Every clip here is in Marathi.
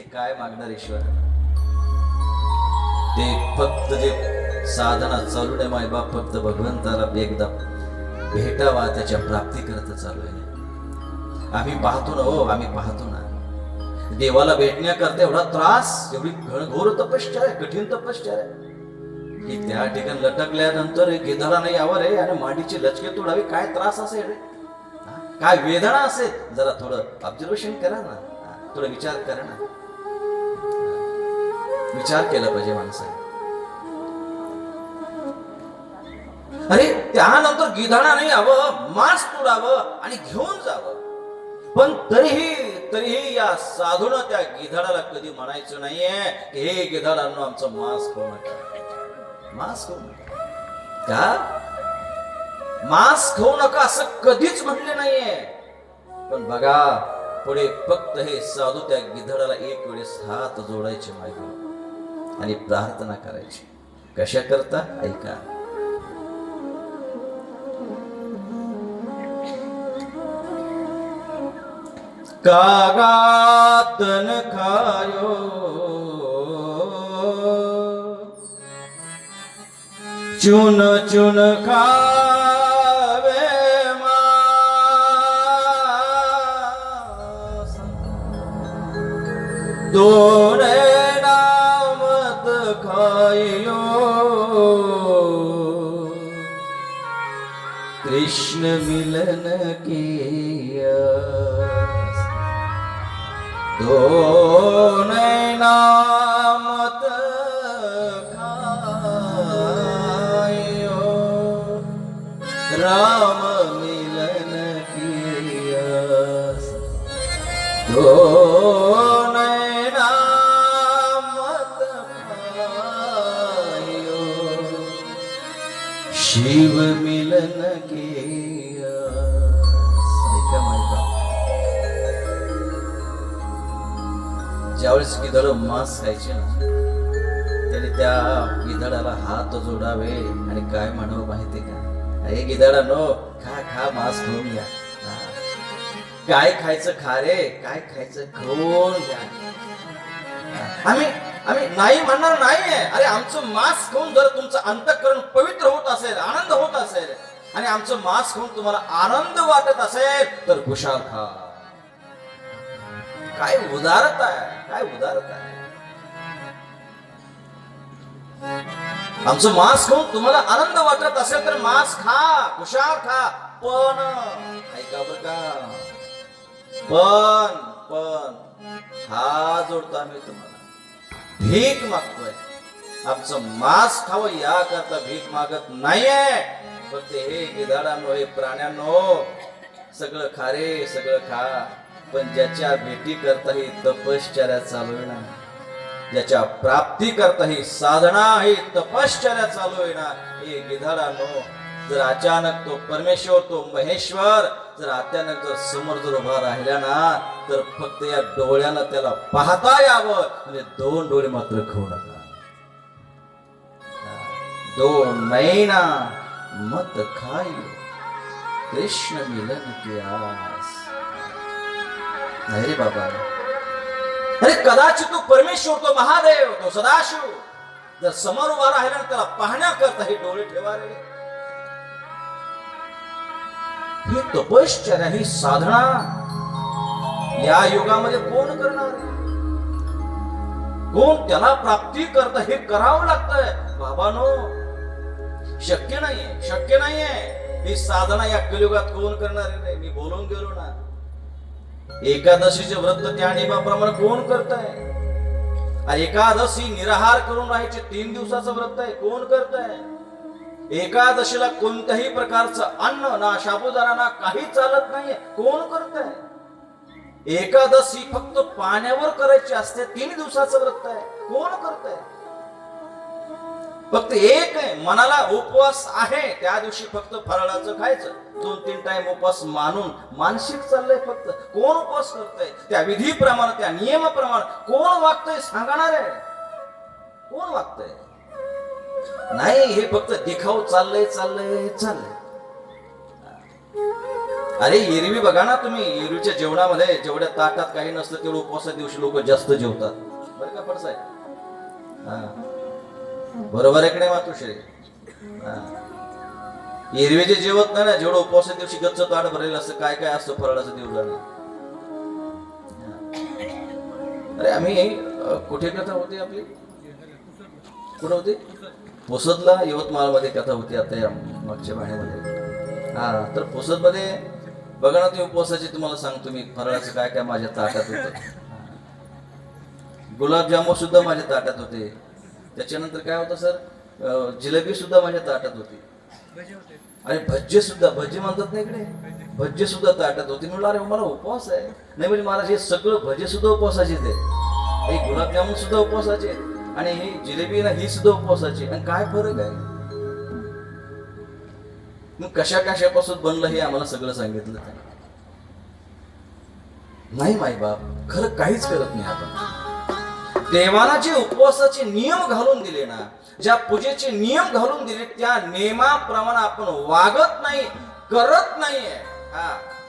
ते काय मागणार ईश्वराला ते फक्त जे साधना चालू नये मायबाप फक्त भगवंताला एकदा भेटावा त्याच्या प्राप्ती करत चालू आहे. आम्ही पाहतो ना हो आम्ही पाहतो ना. देवाला भेटण्याकरता एवढा त्रास एवढी घनघोर तपश्चर्या कठीण तपश्चर्या की त्या ठिकाणी लटकल्यानंतर एक नाही यावर आहे आणि मांडीची लचके तोडावे काय त्रास असेल रे? काय वेदना असेल? जरा थोडं ऑब्झर्वेशन करा ना. थोडं विचार करा ना. विचार केला पाहिजे माणसाने. अरे त्यानंतर गिधाडा नाही यावं मांस तोडावं आणि घेऊन जावं. पण तरीही तरीही या साधून त्या गिधाडाला कधी म्हणायचं नाहीये की हे गिधाडानं आमचं मांस खाऊ नका. मांस खाऊ नका. का? मांस खाऊ नका असं कधीच म्हटले नाहीये. पण बघा पुढे फक्त हे साधू त्या गिधाडाला एक वेळेस हात जोडायचे माहिती आणि प्रार्थना करायची कशा करता ऐका कागातन खायो चुन चुन खावे मास. दोरे कृष्ण मिलन किया दोन नामत खायो राम ज्यावेळेस गिधड मांस खायचे ना त्याने त्या गिधडाला हात जोडावे आणि काय म्हणावं माहितीये का? अरे गिधडा नो खा खा मांस खाऊन घ्या काय खायचं खा रे काय खायचं खाऊन घ्या आम्ही आम्ही नाही म्हणणार नाहीये. अरे आमचं मांस खाऊन जर तुमचं अंतकरण पवित्र होत असेल आनंद होत असेल आणि आमचं मांस खाऊन तुम्हाला आनंद वाटत असेल तर खुशाल खा. काय उदारत आहे? काय उदारत आहे? आमचं मांस खाऊन तुम्हाला आनंद वाटत असेल तर मांस खा हुशार खा. पण ऐका बर का? पण पण हा जोडतो आम्ही तुम्हाला. भीक मागतोय. आमचं मांस खावं या करता भीक मागत नाहीये. फक्त हे गिधाडांनो हे प्राण्यांनो सगळं खा रे सगळं खा. पण ज्याच्या भेटी करताही तपश्चर्या चालविणार ज्याच्या प्राप्ती करताही साधना ही तपश्चर्या चालू आहे ना हे गिधाडांनो जर अचानक तो परमेश्वर तो महेश्वर जर अचानक जर समोर जर उभा राहिला ना तर फक्त या डोळ्यानं त्याला पाहता यावं. म्हणजे दोन डोळे मात्र खाऊ नका. दोन नैना मत खाई. कृष्ण मिलन की आस. नाही रे बाबा. अरे कदाचित तो परमेश्वर तो महादेव तो सदाशिव. जर समोर उभा राहिला त्याला पाहण्याकरता हे डोळे ठेवा रे ही तपश्चर्या ही साधना या युगामध्ये कोण करणार? कोण त्याला प्राप्ती करता हे करावं लागतंय? बाबानो शक्य नाहीये शक्य नाहीये. ही साधना या कलियुगात कोण करणार आहे? मी बोलून गेलो ना. एकादशीचे व्रत त्या नियमाप्रमाणे कोण करत आहे एकादशी निराहार करून राहायचे तीन दिवसाचं व्रत आहे कोण करत आहे एकादशीला कोणत्याही प्रकारचं अन्न ना शाबुदाना ना काही चालत नाहीये कोण करत आहे एकादशी फक्त पाण्यावर करायची असते तीन दिवसाचं व्रत आहे कोण करत आहे फक्त एक आहे मनाला उपवास आहे त्या दिवशी फक्त फराळाचं खायचं. दोन तीन टाइम उपवास मानून मानसिक चाललंय फक्त. कोण उपवास करतय? त्या विधीप्रमाणे त्या नियमाप्रमाणे कोण वागतंय सांगणार आहे? कोण वागतंय? नाही हे फक्त दिखाव चाललंय चाललंय चाललंय. अरे एरवी बघा ना तुम्ही एरवीच्या जेवणामध्ये जेवढ्या ताटात काही नसलं तेवढं उपवासा दिवशी लोक जास्त जेवतात. बरं का पडसाय हा. बरोबर आहे की नाही मातुश्री? एरवी जे जेवत नाही ना जेवढं उपवासा दिवशी गच्च ताट भरेल असं काय काय असतं फराळाचं देवळाने अरे आम्ही कुठे कथा होती आपली? कुठं होती? पुसदला यवतमाळमध्ये कथा होती आता या मागच्या भाण्यामध्ये हा तर पुसदमध्ये बघा ना तुम्ही उपवासाची तुम्हाला सांगतो मी फराळाचं काय काय माझ्या ताटात होतं. गुलाबजामुन सुद्धा माझ्या ताटात होते. त्याच्यानंतर काय होतं सर? जिलेबी सुद्धा माझ्या ताटात होती. आणि भज्जे सुद्धा भज्जे म्हणतात ना इकडे? भज्जे सुद्धा ताटात होते. म्हणलं अरे मला उपवास आहे. नाही म्हणजे मला हे सगळं भजे सुद्धा उपवासाचे ते हे गुलाबजामुन सुद्धा उपवासाचे. आणि ही जिलेबी ना ही सुद्धा उपवासाची आणि काय फरक आहे? मग कशा कशापासून बनलं हे आम्हाला सगळं सांगितलं नाही माई बाप खरं काहीच करत नाही आपण देवाला जे उपवासाचे नियम घालून दिले ना ज्या पूजेचे नियम घालून दिले त्या नियमाप्रमाणे आपण वागत नाही करत नाहीये हा.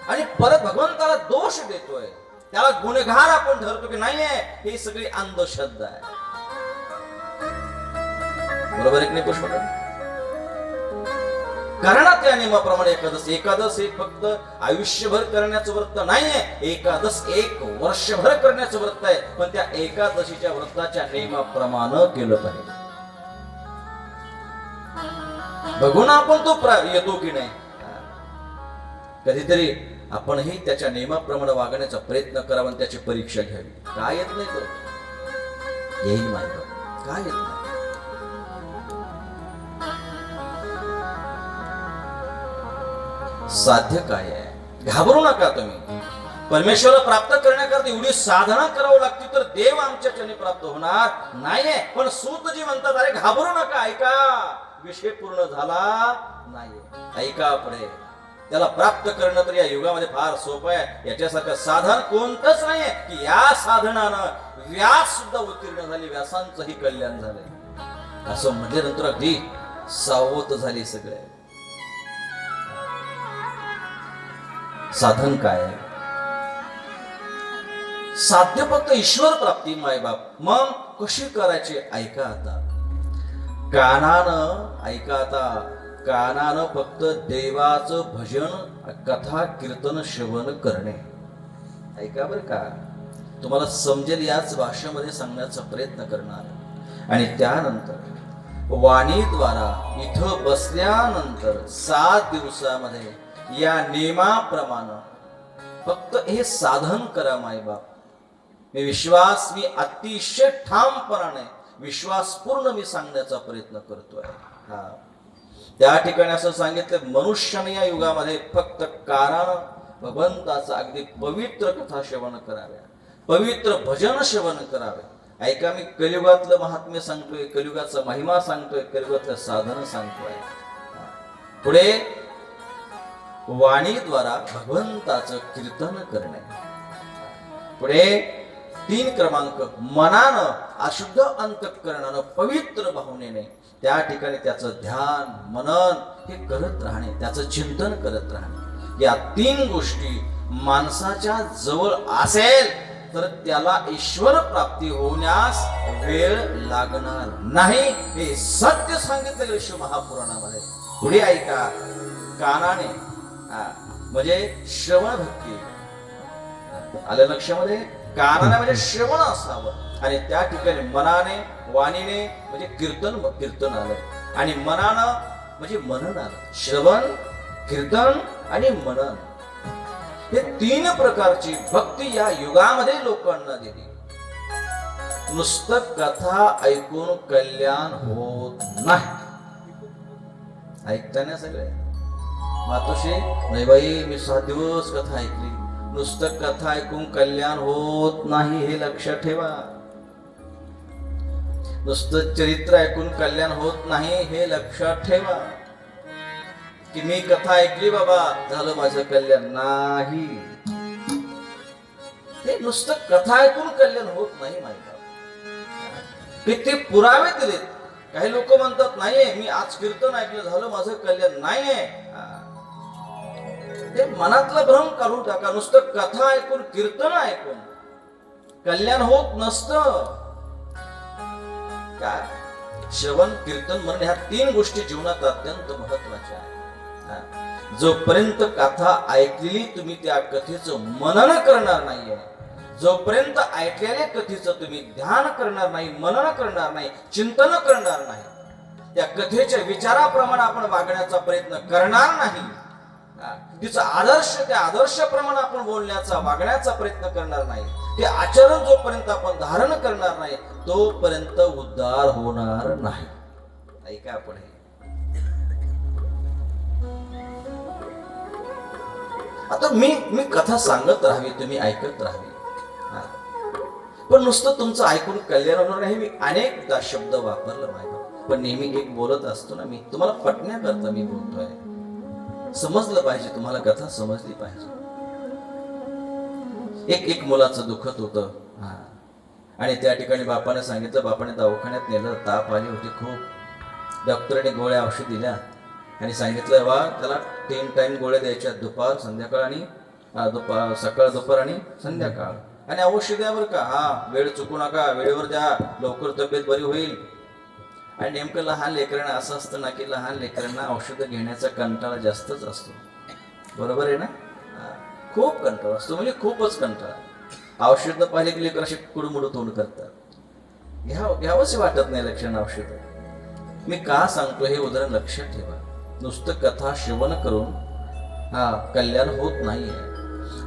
आणि परत भगवंताला दोष देतोय. त्याला गुन्हेगार आपण ठरतो की नाहीये ही सगळी अंधश्रद्धा आहे. बरोबर एक नाही पुष्प करा नियमाप्रमाणे एकादश एकादश हे फक्त आयुष्यभर करण्याचं व्रत नाहीये. एकादश एक वर्षभर करण्याचं व्रत आहे. पण त्या एकादशीच्या व्रताच्या नियमाप्रमाणे केलं पाहिजे. बघू ना आपण तो प्रा- येतो की नाही. कधीतरी आपणही त्याच्या नियमाप्रमाणे वागण्याचा प्रयत्न करावा आणि त्याची परीक्षा घ्यावी. काय येत नाही तर? येईल माहिती काय येत नाही? साध्य काय आहे? घाबरू नका तुम्ही. परमेश्वराला प्राप्त करण्याकरता एवढी साधना करावं लागते तर देव आमच्या चरणी प्राप्त होणार नाहीये. पण सूतजी म्हणतात अरे घाबरू नका ऐका विषय पूर्ण झाला नाहीये. ऐका पुढे. त्याला प्राप्त करणं तर या युगामध्ये फार सोपं आहे. याच्यासारखं साधन कोणतंच नाहीये. की या साधनानं व्यास सुद्धा उत्तीर्ण झाली व्यासांचंही कल्याण झालंय. असं म्हटल्यानंतर अगदी सावत झाली सगळे. साधन काय साध्य फक्त ईश्वर प्राप्ती मायबाप मग कशी करायची? ऐका आता. कानानं ऐका आता. कानानं फक्त देवाचं भजन कथा कीर्तन श्रवण करणे. ऐका बरं का. तुम्हाला समजेल याच भाषेमध्ये सांगण्याचा प्रयत्न करणार. आणि त्यानंतर वाणीद्वारा इथं बसल्यानंतर सात दिवसामध्ये या नियमाप्रमाणे फक्त हे साधन करा मायबाप मी विश्वास मी अतिशय ठामपणाने विश्वासपूर्ण मी सांगण्याचा प्रयत्न करतोय. हा. त्या ठिकाणी असं सांगितलं मनुष्याने या युगामध्ये फक्त कारण भगवंताचं अगदी पवित्र कथा श्रवण कराव्या. पवित्र भजन श्रवण करावे. ऐका मी कलियुगातलं महात्म्य सांगतोय कलियुगाचा महिमा सांगतोय कलियुगातलं साधन सांगतोय. पुढे वाणीद्वारा भगवंताचं कीर्तन करणे. पुढे तीन क्रमांक. मनानं अशुद्ध अंतकरणानं पवित्र भावनेने त्या ठिकाणी त्याचं ध्यान मनन हे करत राहणे त्याचं चिंतन करत राहणे. या तीन गोष्टी माणसाच्या जवळ असेल तर त्याला ईश्वर प्राप्ती होण्यास वेळ लागणार नाही. हे सत्य सांगितलेलं गेलं शिव महापुराणामध्ये. पुढे ऐका. कानाने म्हणजे श्रवण भक्ती. आलं लक्षामध्ये? कानाने म्हणजे श्रवण असावं. आणि त्या ठिकाणी मनाने वाणीने म्हणजे कीर्तन कीर्तन आलं. आणि मनानं म्हणजे मनन आलं. श्रवण कीर्तन आणि मनन. हे तीन प्रकारची भक्ती या युगामध्ये लोकांना दिली. नुसतं कथा ऐकून कल्याण होत नाही. ऐकताना सगळे? मातोशी नाही बाई मी सात दिवस कथा ऐकली. नुसतं कथा ऐकून कल्याण होत नाही हे लक्षात ठेवा. नुसतं चरित्र ऐकून कल्याण होत नाही हे लक्षात ठेवा. की मी कथा ऐकली बाबा झालं माझं कल्याण नाही. हे नुसतं कथा ऐकून कल्याण होत नाही माहिती किती पुरावे दिलेत. काही लोक म्हणतात नाहीये मी आज कीर्तन ऐकलं झालं माझं कल्याण नाहीये. ते मनातलं भ्रम काढून टाका. नुसतं कथा ऐकून कीर्तन ऐकून. कल्याण होत नसतं. काय? श्रवण कीर्तन म्हणणे ह्या तीन गोष्टी जीवनात अत्यंत महत्त्वाच्या आहेत. जोपर्यंत कथा ऐकलेली तुम्ही त्या कथेचं मनन करणार नाहीये जोपर्यंत ऐकलेल्या कथेचं तुम्ही ध्यान करणार नाही मनन करणार नाही चिंतन करणार नाही त्या कथेच्या विचाराप्रमाणे आपण वागण्याचा प्रयत्न करणार नाही. तिचा आदर्श त्या आदर्शाप्रमाणे आपण बोलण्याचा वागण्याचा प्रयत्न करणार नाही. ते आचरण जोपर्यंत आपण धारण करणार नाही तोपर्यंत उद्धार होणार नाही. ऐका आपण हे आता मी मी कथा सांगत राहावी तुम्ही ऐकत राहावी. पण नुसतं तुमचं ऐकून कल्याण होणार नाही. मी अनेकदा शब्द वापरलं माझ्या पण नेहमी एक बोलत असतो ना मी तुम्हाला पटण्याकरता मी बोलतोय. समजलं पाहिजे तुम्हाला कथा समजली पाहिजे. एक एक मुलाचं दुखत होतं. हा. आणि त्या ठिकाणी बापाने सांगितलं बापाने दवाखान्यात नेलं ताप आली होती खूप. डॉक्टरने गोळ्या औषध दिल्या. आणि सांगितलं वा त्याला तीन टाइम गोळ्या द्यायच्या दुपार संध्याकाळ आणि दुपार सकाळ दुपार आणि संध्याकाळ. आणि औषध द्या बरं का. हा वेळ चुकू नका वेळेवर द्या लवकर तब्येत बरी होईल. आणि नेमकं लहान लेकरांना असं असतं ना की लहान लेकरांना औषधं घेण्याचा कंटाळा जास्तच असतो. बरोबर आहे ना? खूप कंटाळा असतो म्हणजे खूपच कंटाळा. औषधं पाहिले की लेकर असे कुडमुड तोंड करतात. घ्या घ्यावंच वाटत नाही लक्षण औषधं. मी का सांगतो हे उदाहरण लक्षात ठेवा. नुसतं कथा श्रवण करून हा कल्याण होत नाहीये.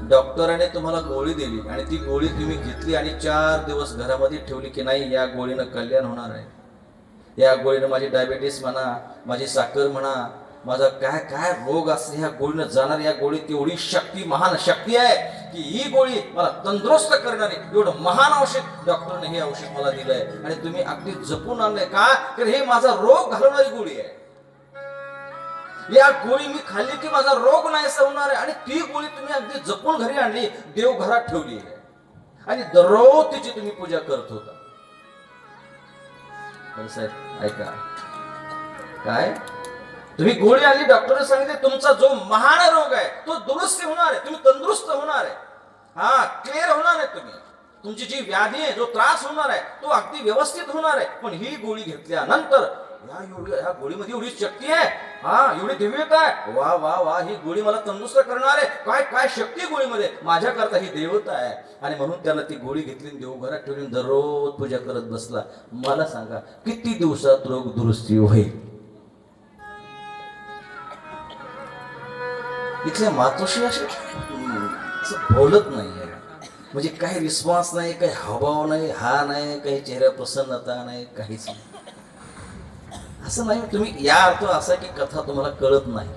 डॉक्टराने तुम्हाला गोळी दिली आणि ती गोळी तुम्ही घेतली आणि चार दिवस घरामध्ये ठेवली की नाही या गोळीनं कल्याण होणार आहे. या गोळीनं माझी डायबेटीस म्हणा माझी साखर म्हणा माझा काय काय रोग असते ह्या गोळीनं जाणार या गोळी तेवढी शक्ती महान शक्ती आहे की ही गोळी मला तंदुरुस्त करणारी एवढं महान औषध डॉक्टरने हे औषध मला दिलंय. आणि तुम्ही अगदी जपून आणलंय. का? तर हे माझा रोग घालवणारी गोळी आहे. या गोळी मी खाल्ली की माझा रोग नाही सवणार आहे. आणि ती गोळी तुम्ही अगदी जपून घरी आणली देवघरात ठेवली आहे. आणि दररोज तिची तुम्ही पूजा करत होता. साहेब ऐका. काय? तुम्ही गोळी आली डॉक्टरने सांगितले तुमचा जो महान रोग आहे तो दुरुस्त होणार आहे तुम्ही तंदुरुस्त होणार आहे. हा क्लिअर होणार आहे तुम्ही. तुमची जी व्याधी आहे जो त्रास होणार आहे तो अगदी व्यवस्थित होणार आहे. पण ही गोळी घेतल्यानंतर या एवढी या गोळीमध्ये एवढी शक्ती आहे. हा एवढी दिव्यता आहे. वा वा वा ही गोळी मला तंदुरुस्त करणार. आहे काय काय शक्ती गोळीमध्ये? माझ्याकरता ही देवता आहे. आणि म्हणून त्याला ती गोळी घेतली देव देवघरात ठेवली दररोज पूजा करत बसला. मला सांगा किती दिवसात रोग दुरुस्ती होईल? इथल्या मातोशी असे बोलत नाही आहे म्हणजे काही रिस्पॉन्स नाही काही हावभाव नाही हा नाही काही चेहऱ्या प्रसन्नता नाही काहीच नाही. असं नाही तुम्ही या अर्थ असा की कथा तुम्हाला कळत नाही.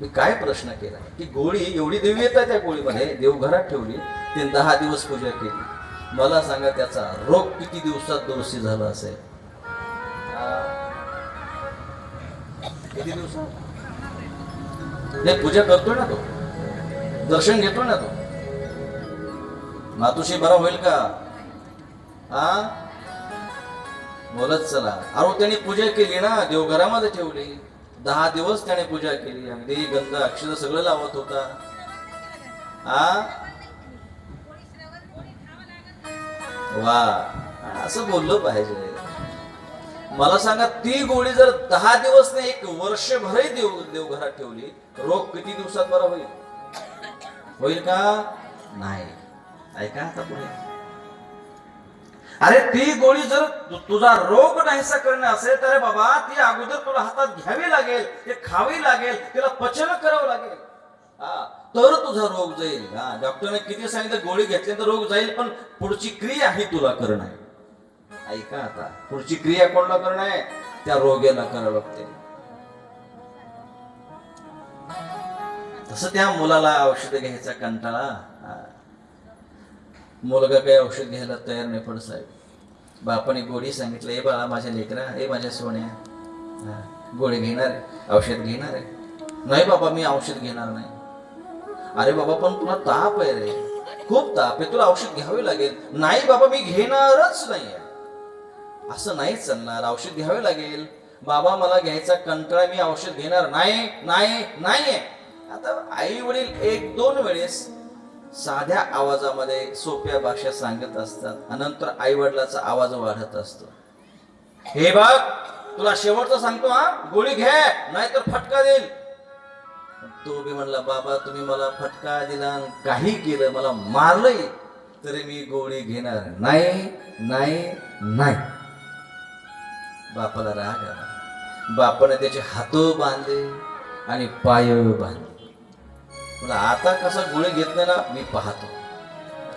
मी काय प्रश्न केला? की गोळी एवढी दिव्यता त्या गोळीमध्ये देवघरात ठेवली ते दहा दिवस पूजा केली. मला सांगा त्याचा रोग किती दिवसात दुरुस्ती झाला असेल? किती दिवसात? नाही पूजा करतोय ना तो. दर्शन घेतो ना तो. मातुशी बरा होईल का? हा बोलत चला. अरो त्याने पूजा केली ना देवघरामध्ये ठेवली. दहा दिवस त्याने पूजा केली. अगदी गंध अक्षर सगळं लावत होता. आ? वा. असं बोललं पाहिजे. मला सांगा ती गोळी जर दहा दिवस नाही एक वर्षभरही देव देवघरात ठेवली रोग किती दिवसात बरा होईल? होईल का? नाही. ऐका आता पुढे. अरे ती गोळी जर तुझा रोग नाहीसा करणे असेल तर बाबा ती अगोदर तुला हातात घ्यावी लागेल ते खावी लागेल तिला पचन करावं लागेल. हा तर तुझा रोग जाईल. हा डॉक्टरने किती सांगितलं गोळी घेतली तर रोग जाईल पण पुढची क्रिया ही तुला करणं आहे. ऐका आता पुढची क्रिया कोणाला करणं आहे? त्या रोग्याला करावं लागते. तसं त्या मुलाला औषध घ्यायचा कंटाळा. हा. मुलगा काही औषध घ्यायला तयार नाही पण साहेब. बापाने गोळी सांगितलं हे बाळा माझ्या लेकरा हे माझ्या सोन्या गोळी घेणार आहे औषध घेणार आहे. नाही बाबा मी औषध घेणार नाही. अरे बाबा पण तुला ताप आहे रे. खूप ताप आहे तुला औषध घ्यावे लागेल. नाही बाबा मी घेणारच नाही. असं नाही चालणार औषध घ्यावे लागेल. बाबा मला घ्यायचा कंटाळा मी औषध घेणार नाही नाही नाही आता आई वडील एक दोन वेळेस साध्या आवाजामध्ये सोप्या भाषा सांगत असतात. आणि नंतर आई वडिलाचा आवाज वाढत असतो. हे बघ तुला शेवटचं सांगतो हा? गोळी घे नाहीतर फटका देईल. तो बी म्हणला बाबा तुम्ही मला फटका दिला आणि काही केलं मला मारलंय तरी मी गोळी घेणार नाही नाही नाही. बापाला राग आला. बापाने त्याचे हात बांधले आणि पाय बांधले. आता कसा गोळे घेत नाही ना मी पाहतो.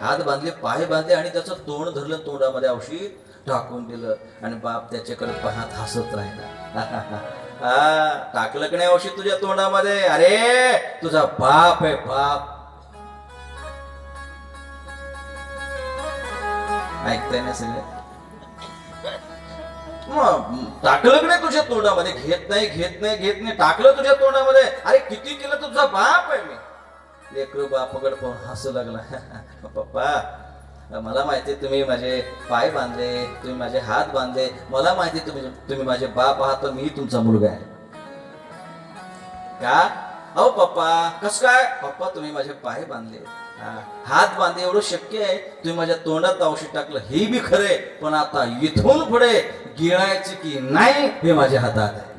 हात बांधले पाय बांधले आणि त्याचं तोंड धरलं तोंडामध्ये औषध टाकून दिलं आणि बाप त्याच्याकडे पाहत हसत राहिला. हा टाकलं की नाही औषध तुझ्या तोंडामध्ये? अरे तुझा बाप आहे बाप. ऐकताय ना सगळे? मग टाकलं की नाही तुझ्या तोंडामध्ये? घेत नाही घेत नाही घेत नाही टाकलं तुझ्या तोंडामध्ये? अरे किती केलं तुझा बाप आहे मी? लेकरू बापाकडे पाहून हसू लागला. पप्पा मला माहिती तुम्ही माझे पाय बांधले तुम्ही माझे हात बांधले. मला माहिती तुम्ही तुम्ही माझे बाप आहात पण मी तुमचा मुलगा आहे. का? अहो पप्पा कस काय? पप्पा तुम्ही माझे पाय बांधले. हात बांधले एवढं शक्य आहे. तुम्ही माझ्या तोंडात औषध टाकलं हे बी खरे पण आता इथून पुढे गिळायचे की नाही हे माझ्या हातात आहे.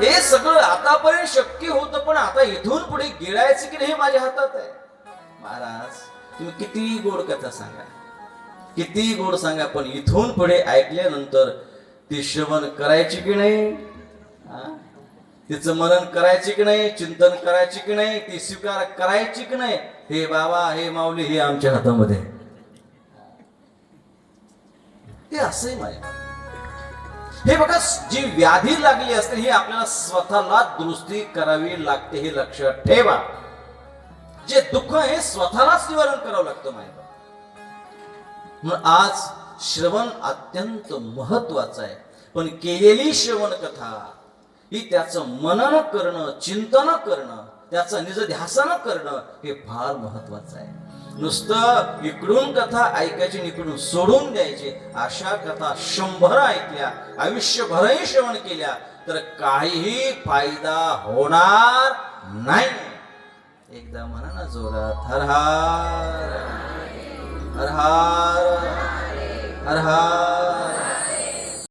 हे सगळं आतापर्यंत शक्य होतं पण आता इथून पुढे गिळायचं की नाही हे माझ्या हातात आहे. महाराज तुम्ही किती गोड कथा सांगा. किती गोड सांगा पण इथून पुढे ऐकल्यानंतर ती श्रवण करायची की नाही? हा? तिचं मनन करायची की नाही? चिंतन करायची की नाही? ती स्वीकार करायची की नाही? हे बाबा हे माऊली हे आमच्या हातामध्ये. आहे. असंही माझ्या हे बघा जी व्याधी लागली असते ही आपल्याला स्वतःला दुरुस्ती करावी लागते हे लक्षात ठेवा. जे दुःख हे स्वतःलाच निवारण करावं लागतं माहिती म्हणून आज श्रवण अत्यंत महत्वाचं आहे. पण केलेली श्रवण कथा ही त्याचं मनन करणं चिंतन करणं त्याचं निज ध्यासन करणं हे फार महत्वाचं आहे. नुसतं इकडून कथा ऐकायची निकडून इकडून सोडून द्यायची. अशा कथा शंभर ऐकल्या आयुष्यभरही श्रवण केल्या तर काहीही फायदा होणार नाही. एकदा म्हणा ना जोरात हर हर हर हर हर हर.